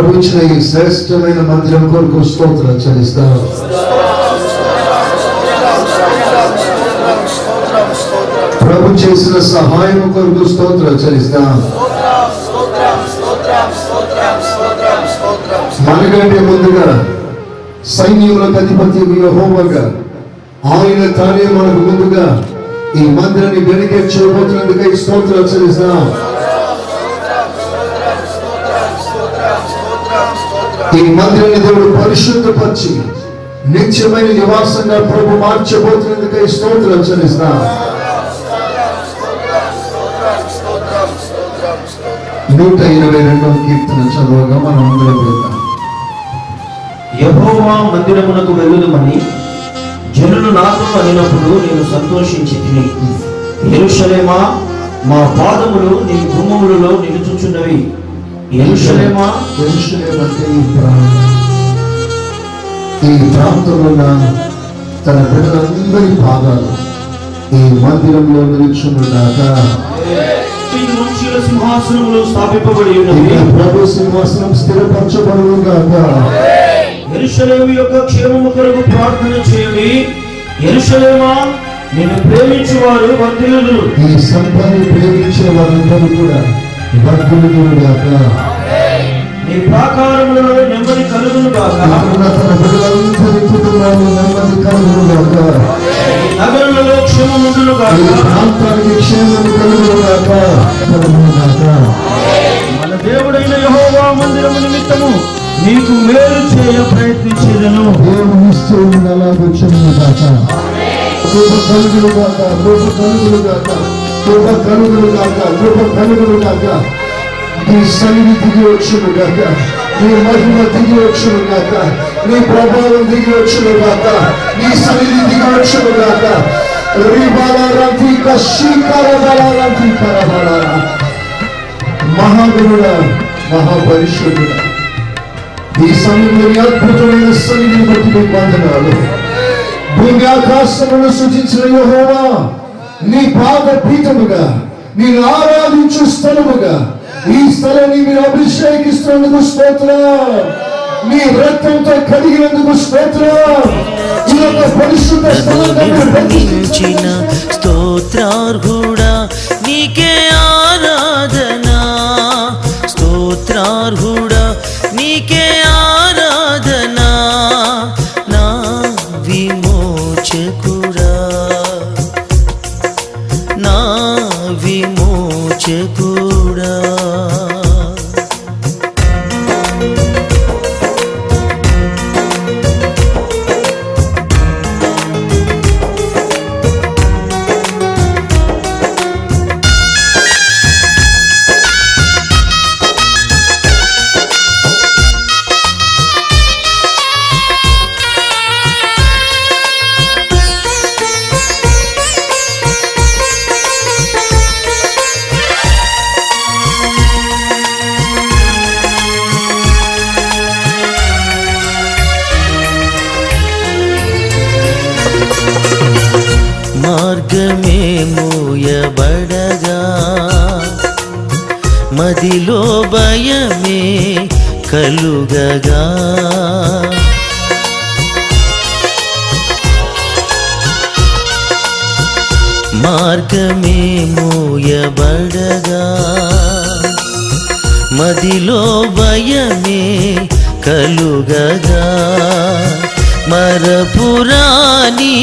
ప్రభు ఇచ్చిన ఈ శ్రేష్టమైన మందిరం కొరకు స్తోత్రం చెల్లిస్తాం ప్రభు చేసిన సహాయం కొరకు స్తోత్రం చెల్లిస్తాం మనకంటే ముందుగా సైన్యములకు అధిపతి యెహోవాగా ఆయన తానే మనకు ముందుగా ఈ మందిరాన్ని వెనుకే వెనుకెచ్చబోతున్నందుకై స్తోత్రం చెల్లిస్తాం ఈ మందిరాన్ని దేవుడు పరిశుద్ధపరిచి నిత్యమైన నివాసంగా ప్రభు మార్చబోతున్నందుకై స్తోత్రం చెల్లిస్తా. నూట ఇరవై రెండవ కీర్తన చదవగా మనం అందరం వెళ్తాం యహోవా మందిరమునకు వెళ్ళుదమని జనులు నాతో అనినప్పుడు నేను సంతోషించి తిని ఎరుషలేమా మా పాదములు నీ గుమ్మములలో నిలుచుచున్నవి. ఎరుషలేమా? అంటే ఈ ప్రాంతం. ఈ ప్రాంతంలో తన బిడ్డలందరి పాదాలు ఈ మందిరంలో వంశీయుల సింహాసనములు స్థాపింపబడి ఇక్కడ ప్రభు సింహాసనం స్థిరపరచబడును గాక ఎరుషలేము యొక్క క్షేమము కొరకు ప్రార్థన చేయండి. ఎరుషలేమా నేను ఈ సంఘాన్ని ప్రేమించే వారందరూ కూడా వర్గులు గాక నీ ప్రాకారములలో నెమ్మది కలుగును గాక. తన బిడ్డలందరి నెమ్మది కలుగును గాక నగరంలో క్షేమముండును ఈ గాక ప్రాంతానికి క్షేమం కలుగును గాక. కలుగును గాక మన దేవుడైన యెహోవా మందిరము నిమిత్తము నీకు మేలు చేయ ప్రయత్నించేదను. దేవుని నిశ్చయం అలాగొచ్చును గాక కలుగులు గాక కలుగులు గాక కృప కలుగులు కాక కృప కలుగులు కాక నీ సన్నిధి దిగి వచ్చును కాక నీ మహిమ దిగి వచ్చును కాక నీ ప్రభావం దిగి వచ్చును కాక నీ సన్నిధి దిగి వచ్చును గాక రిబాలారంతి కశీకరబలారంతి కరబలారా మహాగురుడ మహాపరిశుద్ధుడ. ఈ సమయంలో అద్భుతమైన సన్నిధిని బట్టి మీకు వందనాలు. భూమి ఆకాశమును సూచించిన యహోవా నీ పాద పీఠముగా నేను ఆరాధించు స్థలముగా ఈ స్థలాన్ని మీరు అభిషేకిస్తున్నందుకు స్తోత్రం. నీ రక్తంతో కడిగినందుకు స్తోత్రం. పరిశుద్ధ స్థలంగా స్తోత్రార్హుడా నీకే ఆరాధన. స్తోత్రార్హుడా నీకే ఆరాధన కలుగగా. మార్గమే మూయబడగా. మదిలో భయమే కలుగగా. మరపురాణి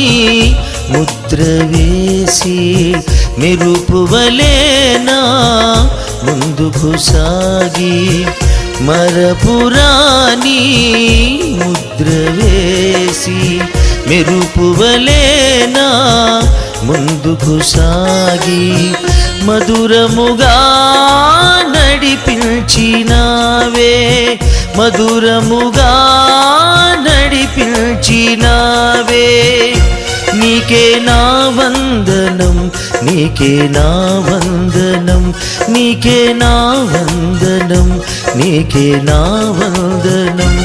ముద్ర వేసి మెరుపువలేనా? ముందుకు సాగి మరపురాని ముద్ర వేసి మెరుపువలేనా? ముందుకు సాగి మధురముగా నడిపించినావే. మధురముగా నడిపించినావే. నీకే నా వందనం నీకే నా వందనం నీకే నా వందనం నీకే నా వందనం.